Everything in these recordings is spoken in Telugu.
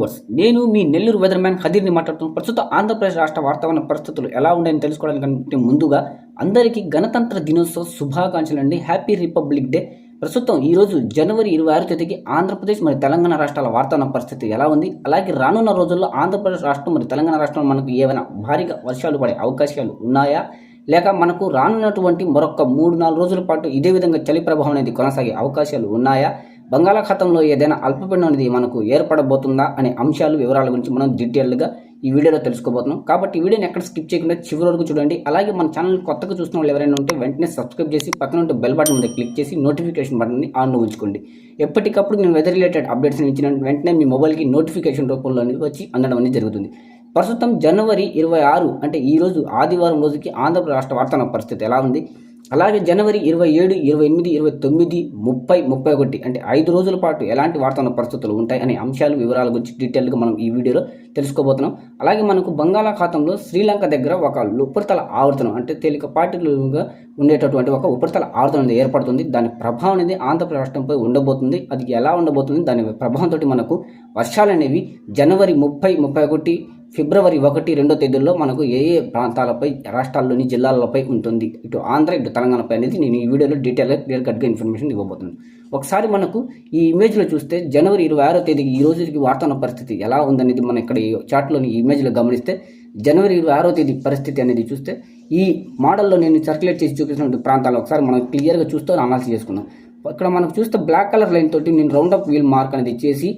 వర్స్. నేను మీ నెల్లూరు వెదర్ మ్యాన్ హదీర్ని మాట్లాడుతున్నాను. ప్రస్తుతం ఆంధ్రప్రదేశ్ రాష్ట్ర వాతావరణ పరిస్థితులు ఎలా ఉన్నాయని తెలుసుకోవడానికంటే ముందుగా అందరికీ గణతంత్ర దినోత్సవ శుభాకాంక్షలు అండి. Happy republic day. ప్రస్తుతం ఈరోజు జనవరి ఇరవై ఆరు తేదీకి ఆంధ్రప్రదేశ్ మరియు తెలంగాణ రాష్ట్రాల వాతావరణ పరిస్థితి ఎలా ఉంది? అలాగే రానున్న రోజుల్లో ఆంధ్రప్రదేశ్ రాష్ట్రం మరియు తెలంగాణ రాష్ట్రంలో మనకు ఏమైనా భారీగా వర్షాలు పడే అవకాశాలు ఉన్నాయా? లేక మనకు రానున్నటువంటి మరొక మూడు నాలుగు రోజుల పాటు ఇదే విధంగా చలి ప్రభావం అనేది కొనసాగే అవకాశాలు ఉన్నాయా? బంగాళాఖాతంలో ఏదైనా అల్పపీడనం అనేది మనకు ఏర్పడబోతుందా అనే అంశాలు వివరాల గురించి మనం డీటెయిల్గా ఈ వీడియోలో తెలుసుకోబోతున్నాం. కాబట్టి ఈ వీడియోని ఎక్కడ స్కిప్ చేయకుండా చివరి వరకు చూడండి. అలాగే మన ఛానల్ కొత్తగా చూసిన వాళ్ళు ఎవరైనా ఉంటే వెంటనే సబ్స్క్రైబ్ చేసి పక్కన ఉంటే బెల్ బటన్ మీద క్లిక్ చేసి నోటిఫికేషన్ బటన్ని ఆన్లో ఉంచుకోండి. ఎప్పటికప్పుడు నేను వెదర్ రిలేటెడ్ అప్డేట్స్ ఇచ్చిన వెంటనే మీ మొబైల్కి నోటిఫికేషన్ రూపంలో అనేది వచ్చి అందడం అనేది జరుగుతుంది. ప్రస్తుతం జనవరి ఇరవై ఆరు అంటే ఈ రోజు ఆదివారం రోజుకి ఆంధ్రప్రదేశ్ రాష్ట్ర వాతావరణ పరిస్థితి ఎలా ఉంది? అలాగే జనవరి ఇరవై ఏడు ఇరవై ఎనిమిది ఇరవై తొమ్మిది ముప్పై ముప్పై ఒకటి అంటే ఐదు రోజుల పాటు ఎలాంటి వాతావరణ పరిస్థితులు ఉంటాయి అనే అంశాలు వివరాల గురించి డీటెయిల్గా మనం ఈ వీడియోలో తెలుసుకోబోతున్నాం. అలాగే మనకు బంగాళాఖాతంలో శ్రీలంక దగ్గర ఒక ఉపరితల ఆవర్తనం అంటే తేలికపాటిగా ఉండేటటువంటి ఒక ఉపరితల ఆవర్తనం అనేది ఏర్పడుతుంది. దాని ప్రభావం అనేది ఆంధ్రప్రదేశ్ రాష్ట్రంపై ఉండబోతుంది. అది ఎలా ఉండబోతుంది? దాని ప్రభావంతో మనకు వర్షాలు అనేవి జనవరి ముప్పై ముప్పై ఒకటి ఫిబ్రవరి ఒకటి రెండో తేదీల్లో మనకు ఏ ఏ ప్రాంతాలపై రాష్ట్రాల్లోని జిల్లాలపై ఉంటుంది. ఇటు ఆంధ్ర ఇటు తెలంగాణపై అనేది నేను ఈ వీడియోలో డీటెయిల్గా క్లియర్ కట్గా ఇన్ఫర్మేషన్ ఇవ్వబోతున్నాను. ఒకసారి మనకు ఈ ఇమేజ్లో చూస్తే జనవరి ఇరవై ఆరో తేదీకి ఈ రోజుకి వాతావరణ పరిస్థితి ఎలా ఉందనేది మనం ఇక్కడ ఈ చార్ట్లోని ఈ ఇమేజ్లో గమనిస్తే జనవరి ఇరవై ఆరో తేదీ పరిస్థితి అనేది చూస్తే ఈ మోడల్లో నేను సర్క్యులేట్ చేసి చూపించినటువంటి ప్రాంతాలు ఒకసారి మనం క్లియర్గా చూస్తూ అనాలిసిస్ చేసుకుందాం. ఇక్కడ మనకు చూస్తే బ్లాక్ కలర్ లైన్ తోటి నేను రౌండ్ అప్ వీల్ మార్క్ అనేది చేసి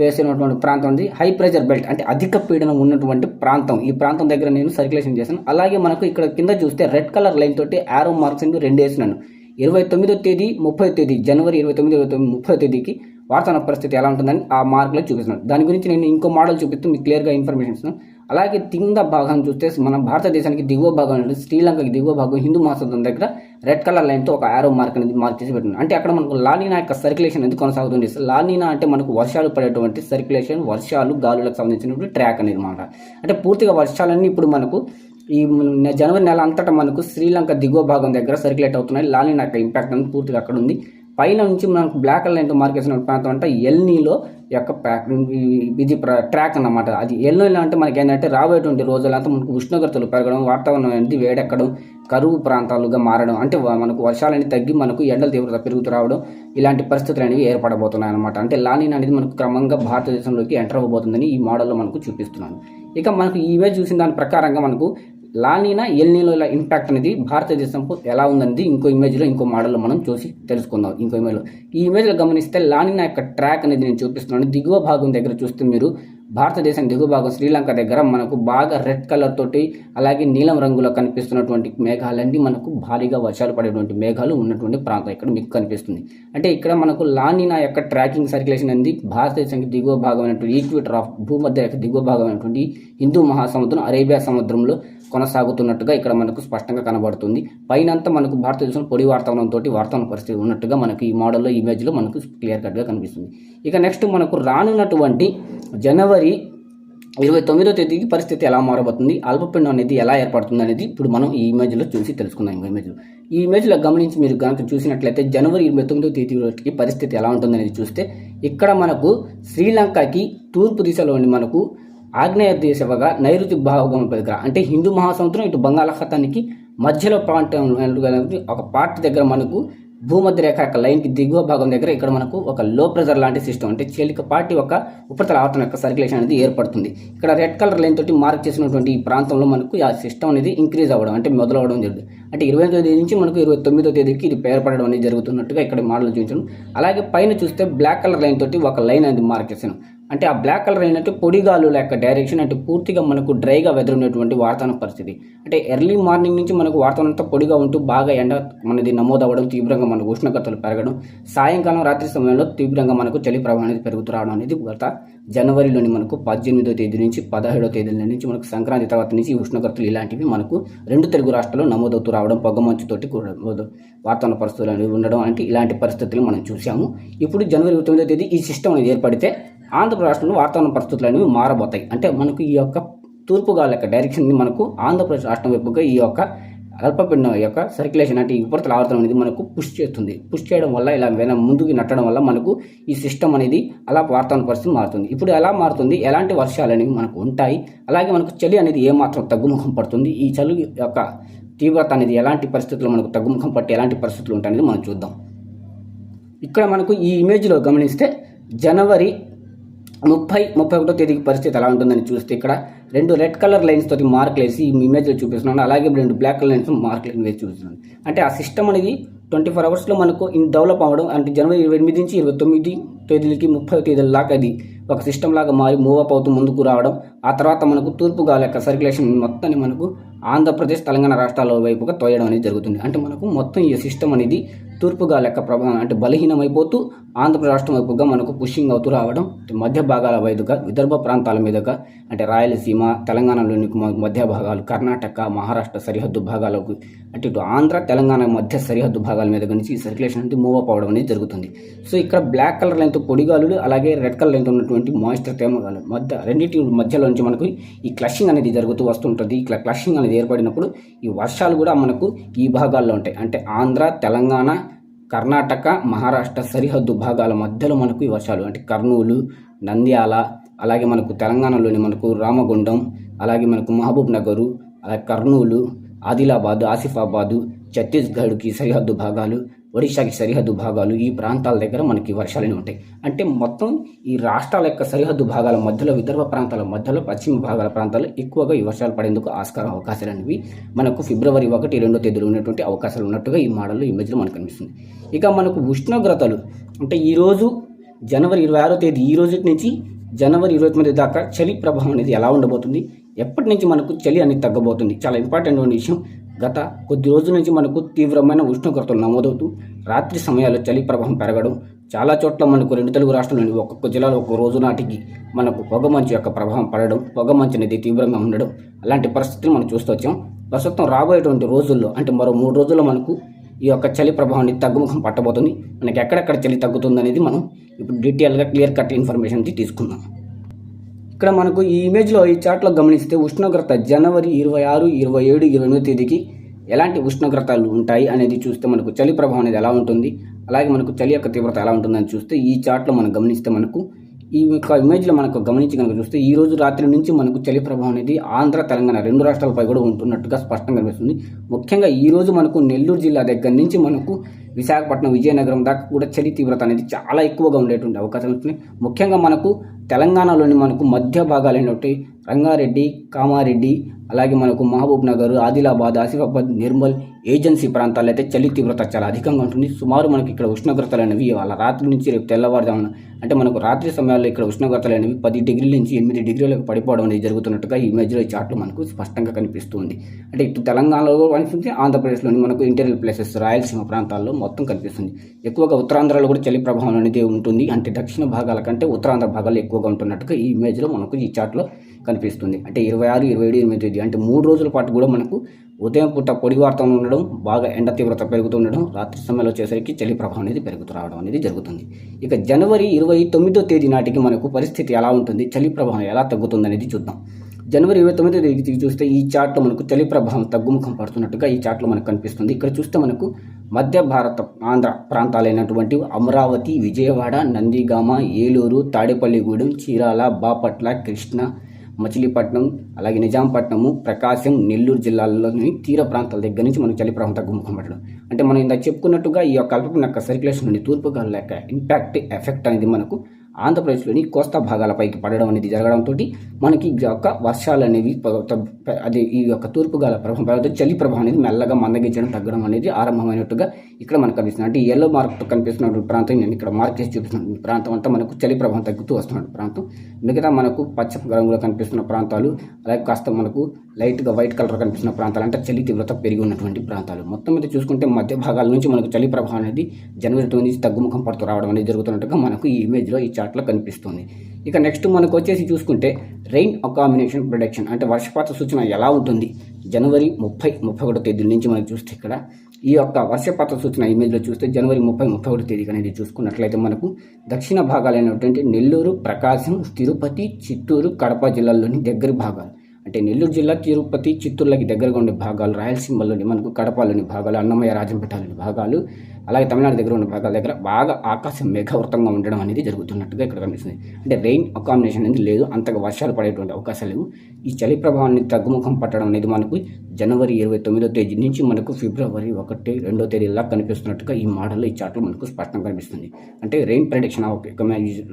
వేసినటువంటి ప్రాంతం ఉంది. హై ప్రెజర్ బెల్ట్ అంటే అధిక పీడనం ఉన్నటువంటి ప్రాంతం. ఈ ప్రాంతం దగ్గర నేను సర్క్యులేషన్ చేశాను. అలాగే మనకు ఇక్కడ కింద చూస్తే రెడ్ కలర్ లైన్ తోటి యారో మార్క్స్ అండి రెండు వేసినాను ఇరవై తొమ్మిదో తేదీ ముప్పై తేదీ జనవరి ఇరవై తొమ్మిది ఇరవై తొమ్మిది ముప్పై తేదీకి వాతావరణ పరిస్థితి ఎలా ఉంటుందని ఆ మార్కులో చూపిస్తున్నాను. దాని గురించి నేను ఇంకో మోడల్ చూపిస్తూ మీకు క్లియర్గా ఇన్ఫర్మేషన్ ఇస్తున్నాను. అలాగే కింద భాగం చూస్తే మన భారతదేశానికి దిగువ భాగం శ్రీలంకకి దిగువ భాగం హిందూ మహాసముద్రం దగ్గర రెడ్ కలర్ లైన్తో ఒక ఆరో మార్క్ అనేది మార్క్ చేసి పెట్టింది అంటే అక్కడ మనకు లానీనా యొక్క సర్క్యులేషన్ అనేది కొనసాగుతుంది? లానీనా అంటే మనకు వర్షాలు పడేటువంటి సర్క్యులేషన్ వర్షాలు గాలులకు సంబంధించినటువంటి ట్రాక్ అనేది అనమాట అంటే పూర్తిగా వర్షాలన్నీ ఇప్పుడు మనకు ఈ జనవరి నెల అంతటా మనకు శ్రీలంక దిగువ భాగం దగ్గర సర్క్యులేట్ అవుతున్నాయి. లాలినా యొక్క ఇంపాక్ట్ అనేది పూర్తిగా అక్కడ ఉంది. పైన నుంచి మనకు బ్లాక్ లైన్తో మార్క్ చేసిన ప్రాంతం అంటే ఎల్నీలో యొక్క ప్యాక్ ఇది ట్రాక్ అన్నమాట. అది ఎల్లో అంటే మనకి ఏంటంటే రాబోయేటువంటి రోజులంతా మనకు ఉష్ణోగ్రతలు పెరగడం వాతావరణం అనేది వేడెక్కడం కరువు ప్రాంతాలుగా మారడం అంటే మనకు వర్షాలని తగ్గి మనకు ఎండల తీవ్రత పెరుగుతూ రావడం ఇలాంటి పరిస్థితులు అనేవి ఏర్పడబోతున్నాయి అనమాట అంటే లానిన్ అనేది మనకు క్రమంగా భారతదేశంలోకి ఎంటర్ అవ్వబోతుందని ఈ మోడల్లో మనకు చూపిస్తున్నాను. ఇక మనకు ఈ ఇమేజ్ చూసిన దాని ప్రకారంగా మనకు లానీనా ఎల్నీలో ఇలా ఇంపాక్ట్ అనేది భారతదేశం ఎలా ఉందనేది ఇంకో ఇమేజ్లో ఇంకో మోడల్లో మనం చూసి తెలుసుకుందాం. ఇంకో ఇమేజ్లో ఈ ఇమేజ్లో గమనిస్తే లానీనా యొక్క ట్రాక్ అనేది నేను చూపిస్తున్నాను. దిగువ భాగం దగ్గర చూస్తే మీరు భారతదేశం దిగువ భాగం శ్రీలంక దగ్గర మనకు బాగా రెడ్ కలర్ తోటి అలాగే నీలం రంగులో కనిపిస్తున్నటువంటి మేఘాలన్నీ మనకు భారీగా వర్షాలు పడేటువంటి మేఘాలు ఉన్నటువంటి ప్రాంతం ఇక్కడ మీకు కనిపిస్తుంది. అంటే ఇక్కడ మనకు లానినా యొక్క ట్రాకింగ్ సర్క్యులేషన్ అనేది భారతదేశానికి దిగువ భాగమైనటువంటి ఈక్విటర్ ఆఫ్ భూమధ్య యొక్క దిగువ భాగమైనటువంటి హిందూ మహాసముద్రం అరేబియా సముద్రంలో కొనసాగుతున్నట్టుగా ఇక్కడ మనకు స్పష్టంగా కనబడుతుంది. పైనంతా మనకు భారతదేశంలో పొడి వాతావరణంతో వాతావరణ పరిస్థితి ఉన్నట్టుగా మనకు ఈ మోడల్లో ఇమేజ్లో మనకు క్లియర్ కట్గా కనిపిస్తుంది. ఇక నెక్స్ట్ మనకు రానున్నటువంటి జనవరి ఇరవై తొమ్మిదో తేదీకి పరిస్థితి ఎలా మారబోతుంది? అల్పపిండం అనేది ఎలా ఏర్పడుతుంది అనేది ఇప్పుడు మనం ఈ ఇమేజ్లో చూసి తెలుసుకుందాం. ఈ ఇమేజ్లో ఈ ఇమేజ్లో గమనించి మీరు కనుక చూసినట్లయితే జనవరి ఇరవై తొమ్మిదో తేదీకి పరిస్థితి ఎలా ఉంటుంది అనేది చూస్తే ఇక్కడ మనకు శ్రీలంకకి తూర్పు దిశలోని మనకు ఆగ్నేయ దిశగా నైరుతి భాగం దగ్గర అంటే హిందూ మహాసముద్రం ఇటు బంగాళాఖాతానికి మధ్యలో ప్రాంతం ఒక పార్ట్ దగ్గర మనకు భూమధ్య రేఖ యొక్క లైన్కి దిగువ భాగం దగ్గర ఇక్కడ మనకు ఒక లో ప్రెజర్ లాంటి సిస్టమ్ అంటే పార్టీ ఒక ఉపరితల ఆవర్తనం యొక్క సర్క్యులేషన్ అనేది ఏర్పడుతుంది. ఇక్కడ రెడ్ కలర్ లైన్ తోటి మార్క్ చేసినటువంటి ఈ ప్రాంతంలో మనకు ఆ సిస్టమ్ అనేది ఇంక్రీజ్ అవ్వడం అంటే మొదలవడం జరుగుతుంది. అంటే ఇరవై తేదీ నుంచి మనకు ఇరవై తొమ్మిదో తేదీకి ఇది పేర్పడడం అనేది జరుగుతున్నట్టుగా ఇక్కడ మోడల్ చూపించాను అలాగే పైన చూస్తే బ్లాక్ కలర్ లైన్ తోటి ఒక లైన్ అనేది మార్క్ చేశాను. అంటే ఆ బ్లాక్ కలర్ అయినట్టు పొడిగాలు యొక్క డైరెక్షన్ అంటే పూర్తిగా మనకు డ్రైగా వెదర్ ఉన్నటువంటి వాతావరణ పరిస్థితి. అంటే ఎర్లీ మార్నింగ్ నుంచి మనకు వాతావరణం అంతా పొడిగా ఉంటూ బాగా ఎండ మనది నమోదవ్వడం తీవ్రంగా మనకు ఉష్ణోగ్రతలు పెరగడం సాయంకాలం రాత్రి సమయంలో తీవ్రంగా మనకు చలి ప్రభావం అనేది పెరుగుతూ రావడం అనేది గత జనవరిలోని మనకు పద్దెనిమిదో తేదీ నుంచి పదహేడో తేదీల నుంచి మనకు సంక్రాంతి తర్వాత నుంచి ఉష్ణోగ్రతలు ఇలాంటివి మనకు రెండు తెలుగు రాష్ట్రాల్లో నమోదవుతూ రావడం పొగమంచుతోటి కూడా వాతావరణ పరిస్థితులు అనేవి ఉండడం అంటే ఇలాంటి పరిస్థితులు మనం చూసాము ఇప్పుడు జనవరి ఇరవై తొమ్మిదో తేదీ ఈ సిస్టమ్ అనేది ఏర్పడితే ఆంధ్రప్రదేశ్లో రాష్ట్రంలో వాతావరణ పరిస్థితులు అనేవి మారబోతాయి. అంటే మనకు ఈ యొక్క తూర్పు గాలి యొక్క డైరెక్షన్ని మనకు ఆంధ్రప్రదేశ్ రాష్ట్రం వైపుగా ఈ యొక్క అల్పపిండం యొక్క సర్క్యులేషన్ అంటే ఈ ఉపరితల ఆవర్తనం అనేది మనకు పుష్ చేస్తుంది. పుష్ చేయడం వల్ల ఇలా వెన ముందుకు నట్టడం వల్ల మనకు ఈ సిస్టమ్ అనేది అలా వాతావరణ పరిస్థితి మారుతుంది. ఇప్పుడు ఎలా మారుతుంది? ఎలాంటి వర్షాలు అనేవి మనకు ఉంటాయి. అలాగే మనకు చలి అనేది ఏమాత్రం తగ్గుముఖం పడుతుంది. ఈ చలి యొక్క తీవ్రత అనేది ఎలాంటి పరిస్థితుల్లో మనకు తగ్గుముఖం పట్టి ఎలాంటి పరిస్థితులు ఉంటాయనేది మనం చూద్దాం. ఇక్కడ మనకు ఈ ఇమేజ్లో గమనిస్తే జనవరి ముప్పై ముప్పై ఒకటో తేదీకి పరిస్థితి ఎలా ఉంటుందని చూస్తే ఇక్కడ రెండు రెడ్ కలర్ లైన్స్ తోటి మార్కులు వేసి ఈ ఇమేజ్లో చూపిస్తున్నాను. అలాగే రెండు బ్లాక్ కలర్ లైన్స్ మార్కులు వేసి చూపిస్తున్నాను. అంటే ఆ సిస్టమ్ అనేది ట్వంటీ ఫోర్ అవర్స్లో మనకు ఇన్ డెవలప్ అవ్వడం అంటే జనవరి ఇరవై ఎనిమిది నుంచి ఇరవై తొమ్మిది తేదీలకి ముప్పై తేదీల దాకా అది ఒక సిస్టమ్ లాగా మారి మూవ్ అప్ అవుతూ ముందుకు రావడం ఆ తర్వాత మనకు తూర్పు గాలి యొక్క సర్క్యులేషన్ మొత్తాన్ని మనకు ఆంధ్రప్రదేశ్ తెలంగాణ రాష్ట్రాల వైపుగా తోయడం అనేది జరుగుతుంది. అంటే మనకు మొత్తం ఈ సిస్టమ్ అనేది తూర్పు గాలి యొక్క ప్రభావం అంటే బలహీనమైపోతూ ఆంధ్రప్రదేశ్ రాష్ట్రం వైపుగా మనకు పుషింగ్ అవుతూ రావడం మధ్య భాగాల వైపుగా విదర్భ ప్రాంతాల మీదుగా అంటే రాయలసీమ తెలంగాణలోని మధ్య భాగాలు కర్ణాటక మహారాష్ట్ర సరిహద్దు భాగాలకు అంటే ఇటు ఆంధ్ర తెలంగాణ మధ్య సరిహద్దు భాగాల మీద నుంచి ఈ సర్క్యులేషన్ అనేది మూవ్ అప్ అవడం అనేది జరుగుతుంది. సో ఇక్కడ బ్లాక్ కలర్ లైన్తో పొడిగాలులు అలాగే రెడ్ కలర్ లైన్తో ఉన్నటువంటి మాయిస్చర్ తేమగాలు మధ్య రెండింటి మధ్యలో నుంచి మనకు ఈ క్లషింగ్ అనేది జరుగుతూ వస్తుంటుంది. ఇట్లా క్లషింగ్ అనేది ఏర్పడినప్పుడు ఈ వర్షాలు కూడా మనకు ఈ భాగాల్లో ఉంటాయి. అంటే ఆంధ్ర తెలంగాణ కర్ణాటక మహారాష్ట్ర సరిహద్దు భాగాల మధ్యలో మనకు ఈ వర్షాలు అంటే కర్నూలు నంద్యాల అలాగే మనకు తెలంగాణలోని మనకు రామగుండం అలాగే మనకు మహబూబ్ నగరు అలాగే కర్నూలు ఆదిలాబాదు ఆసిఫాబాదు ఛత్తీస్గఢ్కి సరిహద్దు భాగాలు ఒడిశాకి సరిహద్దు భాగాలు ఈ ప్రాంతాల దగ్గర మనకి వర్షాలు ఉంటాయి. అంటే మొత్తం ఈ రాష్ట్రాల యొక్క సరిహద్దు భాగాల మధ్యలో విదర్భ ప్రాంతాల మధ్యలో పశ్చిమ భాగాల ప్రాంతాల్లో ఎక్కువగా ఈ వర్షాలు పడేందుకు ఆస్కారం అవకాశాలు అనేవి మనకు ఫిబ్రవరి ఒకటి రెండో తేదీలో ఉన్నటువంటి అవకాశాలు ఉన్నట్టుగా ఈ మోడల్లో ఇమేజ్లో మనకు కనిపిస్తుంది. ఇక మనకు ఉష్ణోగ్రతలు అంటే ఈరోజు జనవరి ఇరవై ఆరో తేదీ ఈ రోజు నుంచి జనవరి ఇరవై తొమ్మిది దాకా చలి ప్రభావం అనేది ఎలా ఉండబోతుంది? ఎప్పటి నుంచి మనకు చలి అనేది తగ్గబోతుంది? చాలా ఇంపార్టెంట్ విషయం గత కొద్ది రోజుల నుంచి మనకు తీవ్రమైన ఉష్ణోగ్రతలు నమోదవుతూ రాత్రి సమయాల్లో చలి ప్రభావం పెరగడం చాలా చోట్ల మనకు రెండు తెలుగు రాష్ట్రాల్లోని ఒక్కొక్క జిల్లాలో ఒక్కొక్క రోజు నాటికి మనకు పొగమంచు యొక్క ప్రభావం పడడం పొగమంచు అనేది తీవ్రంగా ఉండడం అలాంటి పరిస్థితులు మనం చూస్తూ వచ్చాం. ప్రస్తుతం రాబోయేటువంటి రోజుల్లో అంటే మరో మూడు రోజుల్లో మనకు ఈ యొక్క చలి ప్రభావాన్ని తగ్గుముఖం పట్టబోతుంది. మనకి ఎక్కడెక్కడ చలి తగ్గుతుంది అనేది మనం ఇప్పుడు డీటెయిల్గా క్లియర్ కట్ ఇన్ఫర్మేషన్ తీసుకుందాం. ఇక్కడ మనకు ఈ ఇమేజ్లో ఈ చార్ట్లో గమనిస్తే ఉష్ణోగ్రత జనవరి ఇరవై ఆరు ఇరవై ఏడు ఇరవై ఎనిమిది తేదీకి ఎలాంటి ఉష్ణోగ్రతలు ఉంటాయి అనేది చూస్తే మనకు చలి ప్రభావం అనేది ఎలా ఉంటుంది అలాగే మనకు చలి యొక్క తీవ్రత ఎలా ఉంటుందని చూస్తే ఈ చార్ట్లో మనం గమనిస్తే మనకు ఈ యొక్క ఇమేజ్లో మనకు గమనించి కనుక చూస్తే ఈ రోజు రాత్రి నుంచి మనకు చలి ప్రభావం అనేది ఆంధ్ర తెలంగాణ రెండు రాష్ట్రాలపై కూడా ఉంటున్నట్టుగా స్పష్టంగా కనిపిస్తుంది. ముఖ్యంగా ఈ రోజు మనకు నెల్లూరు జిల్లా దగ్గర నుంచి మనకు విశాఖపట్నం విజయనగరం దాకా కూడా చలి తీవ్రత అనేది చాలా ఎక్కువగా ఉండేటువంటి అవకాశాలు ఉన్నాయి ముఖ్యంగా మనకు తెలంగాణలోని మనకు మధ్య భాగాలైనటువంటి రంగారెడ్డి కామారెడ్డి అలాగే మనకు మహబూబ్ నగర్ ఆదిలాబాద్ ఆసిఫాబాద్ నిర్మల్ ఏజెన్సీ ప్రాంతాల్లో అయితే చలి తీవ్రత చాలా అధికంగా ఉంటుంది. సుమారు మనకి ఇక్కడ ఉష్ణోగ్రతలు అనేవి వాళ్ళ రాత్రి నుంచి రేపు తెల్లవారుజామున అంటే మనకు రాత్రి సమయాల్లో ఇక్కడ ఉష్ణోగ్రతలు అనేవి పది డిగ్రీల నుంచి ఎనిమిది డిగ్రీలకు పడిపోవడం అనేది జరుగుతున్నట్టుగా ఈ ఇమేజ్లో ఈ మనకు స్పష్టంగా కనిపిస్తుంది. అంటే ఇటు తెలంగాణలో కనిపిస్తుంది ఆంధ్రప్రదేశ్లోని మనకు ఇంటీరియర్ ప్లేసెస్ రాయలసీమ ప్రాంతాల్లో మొత్తం కనిపిస్తుంది. ఎక్కువగా ఉత్తరాంధ్రలో కూడా చలి ప్రభావం అనేది ఉంటుంది. అంటే దక్షిణ భాగాల కంటే ఉత్తరాంధ్ర భాగాలు ఎక్కువగా ఉంటున్నట్టుగా ఈ ఇమేజ్లో మనకు ఈ చాట్లో కనిపిస్తుంది. అంటే ఇరవై ఆరు ఇరవై ఏడు ఎనిమిది తేదీ అంటే మూడు రోజుల పాటు కూడా మనకు ఉదయం పూట పొడి వార్తలు ఉండడం బాగా ఎండ తీవ్రత పెరుగుతూ ఉండడం రాత్రి సమయంలో వచ్చేసరికి చలి ప్రభావం అనేది పెరుగుతూ రావడం అనేది జరుగుతుంది. ఇక జనవరి ఇరవై తొమ్మిదో తేదీ నాటికి మనకు పరిస్థితి ఎలా ఉంటుంది? చలి ప్రభావం ఎలా తగ్గుతుంది అనేది చూద్దాం. జనవరి ఇరవై తొమ్మిదో తేదీ చూస్తే ఈ చార్ట్లో మనకు చలి ప్రభావం తగ్గుముఖం పడుతున్నట్టుగా ఈ చార్ట్లో మనకు కనిపిస్తుంది. ఇక్కడ చూస్తే మనకు మధ్య భారత ఆంధ్ర ప్రాంతాలైనటువంటి అమరావతి విజయవాడ నందిగామ ఏలూరు తాడేపల్లిగూడెం చీరాల బాపట్ల కృష్ణ మచిలీపట్నం అలాగే నిజాంపట్నము ప్రకాశం నెల్లూరు జిల్లాల్లోని తీర ప్రాంతాల దగ్గర నుంచి మనకు చలి ప్రాంతం తగ్గుముఖం అంటే మనం ఇందాక చెప్పుకున్నట్టుగా ఈ యొక్క అల్పపీడన యొక్క సర్క్యులేషన్ నుండి తూర్పు గాలుల యొక్క ఇంపాక్ట్ ఎఫెక్ట్ అనేది మనకు ఆంధ్రప్రదేశ్లోని కోస్తా భాగాలపైకి పడడం అనేది జరగడంతో మనకి ఈ యొక్క వర్షాలు అనేవి అదే ఈ యొక్క తూర్పు గాల ప్రభావం చలి ప్రభావం అనేది మెల్లగా మందగించడం తగ్గడం అనేది ఆరంభమైనట్టుగా ఇక్కడ మనకు కనిపిస్తుంది. అంటే ఎల్లో మార్క్ కనిపిస్తున్నటువంటి ప్రాంతం నేను ఇక్కడ మార్క్ చేసి చూపిస్తున్నాను ప్రాంతం అంతా మనకు చలి ప్రభావం తగ్గుతూ వస్తున్న ప్రాంతం. మిగతా మనకు పచ్చ రంగులో కనిపిస్తున్న ప్రాంతాలు అలాగే కాస్త మనకు లైట్గా వైట్ కలర్ కనిపిస్తున్న ప్రాంతాలు అంటే చలి తీవ్రత పెరిగి ఉన్నటువంటి ప్రాంతాలు. మొత్తం మీద చూసుకుంటే మధ్య భాగాల నుంచి మనకు చలి ప్రభావం అనేది జనవరి తొమ్మిది నుంచి తగ్గుముఖం పడుతూ రావడం అనేది జరుగుతున్నట్టుగా మనకు ఈ ఇమేజ్లో ఈ చార్ట్లో కనిపిస్తుంది. ఇక నెక్స్ట్ మనకు వచ్చేసి చూసుకుంటే రెయిన్ అకామినేషన్ ప్రొడక్షన్ అంటే వర్షపాత సూచన ఎలా ఉంటుంది? జనవరి ముప్పై ముప్పై ఒకటో తేదీ నుంచి మనం చూస్తే ఇక్కడ ఈ యొక్క వర్షపాత సూచన ఇమేజ్లో చూస్తే జనవరి ముప్పై ముప్పై ఒకటి తేదీ అనేది చూసుకున్నట్లయితే మనకు దక్షిణ భాగాలైనటువంటి నెల్లూరు ప్రకాశం తిరుపతి చిత్తూరు కడప జిల్లాల్లోని దగ్గర భాగాలు. అంటే నెల్లూరు జిల్లా తిరుపతి చిత్తూరులకి దగ్గరగా ఉండే భాగాలు రాయలసీమలోని మనకు కడపలోని భాగాలు అన్నమయ్య రాజంపేటలోని భాగాలు అలాగే తమిళనాడు దగ్గర ఉన్న భాగాల దగ్గర బాగా ఆకాశం మేఘవృతంగా ఉండడం అనేది జరుగుతున్నట్టుగా ఇక్కడ కనిపిస్తుంది. అంటే రెయిన్ అకామినేషన్ అనేది లేదు అంతగా వర్షాలు పడేటువంటి అవకాశాలు లేవు. ఈ చలి ప్రభావాన్ని తగ్గుముఖం పట్టడం అనేది మనకు జనవరి ఇరవై తొమ్మిదో తేదీ నుంచి మనకు ఫిబ్రవరి ఒకటి రెండో తేదీలా కనిపిస్తున్నట్టుగా ఈ మోడల్లో ఈ చార్ట్లో మనకు స్పష్టంగా కనిపిస్తుంది. అంటే రెయిన్ ప్రెడిక్షన్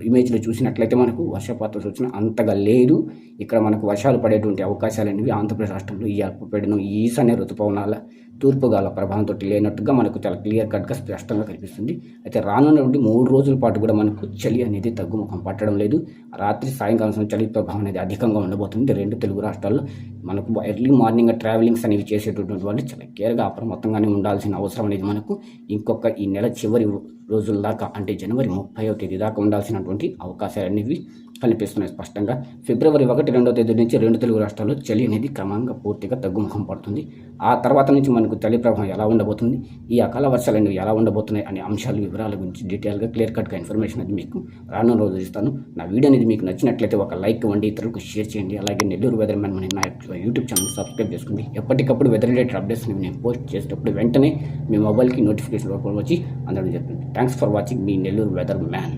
ఇమేజ్లో చూసినట్లయితే మనకు వర్షపాత సూచన అంతగా లేదు. ఇక్కడ మనకు వర్షాలు పడేటువంటి అవకాశాలు అనేవి ఆంధ్రప్రదేశ్ రాష్ట్రంలో ఈ అల్పపీడనం ఈశాన్య ఋతుపవనాల తూర్పుగాల ప్రభావంతో లేనట్టుగా మనకు చాలా క్లియర్ కట్గా స్పష్టంగా కనిపిస్తుంది. అయితే రానున్నటువంటి మూడు రోజుల పాటు కూడా మనకు చలి అనేది తగ్గుముఖం పట్టడం లేదు. రాత్రి సాయంకాలం సమయం చలి ప్రభావం అనేది అధికంగా ఉండబోతుంది. రెండు తెలుగు రాష్ట్రాల్లో మనకు ఎర్లీ మార్నింగ్ ట్రావెలింగ్స్ అనేవి చేసేటటువంటి వాళ్ళు చాలా కేర్గా అప్రమత్తంగానే ఉండాల్సిన అవసరం అనేది మనకు ఇంకొక ఈ నెల చివరి రోజుల దాకా అంటే జనవరి ముప్పై తేదీ దాకా ఉండాల్సినటువంటి అవకాశాలు అనేవి కనిపిస్తున్నాయి స్పష్టంగా ఫిబ్రవరి ఒకటి రెండో తేదీ నుంచి రెండు తెలుగు రాష్ట్రాల్లో చలి అనేది క్రమంగా పూర్తిగా తగ్గుముఖం పడుతుంది. ఆ తర్వాత నుంచి మనకు చలి ప్రభావం ఎలా ఉండబోతుంది ఈ అకాల వర్షాలు అనేవి ఎలా ఉండబోతున్నాయి అనే అంశాల వివరాల గురించి డీటెయిల్గా క్లియర్ కట్గా ఇన్ఫర్మేషన్ అనేది మీకు రానున్న రోజు ఇస్తాను. నా వీడియో అనేది మీకు నచ్చినట్లయితే ఒక లైక్ ఇవ్వండి ఇతరులకు షేర్ చేయండి. అలాగే నెల్లూరు వెదర్ మ్యాన్ అనే నా యూట్యూబ్ ఛానల్ సబ్స్క్రైబ్ చేసుకోండి. ఎప్పటికప్పుడు వెదర్ రిలేటెడ్ అప్డేట్స్ నేను పోస్ట్ చేసేటప్పుడు వెంటనే మీ మొబైల్కి నోటిఫికేషన్ వచ్చి అందడం జరుగుతుంది థ్యాంక్స్ ఫర్ వాచింగ్ మీ నెల్లూరు వెదర్ మ్యాన్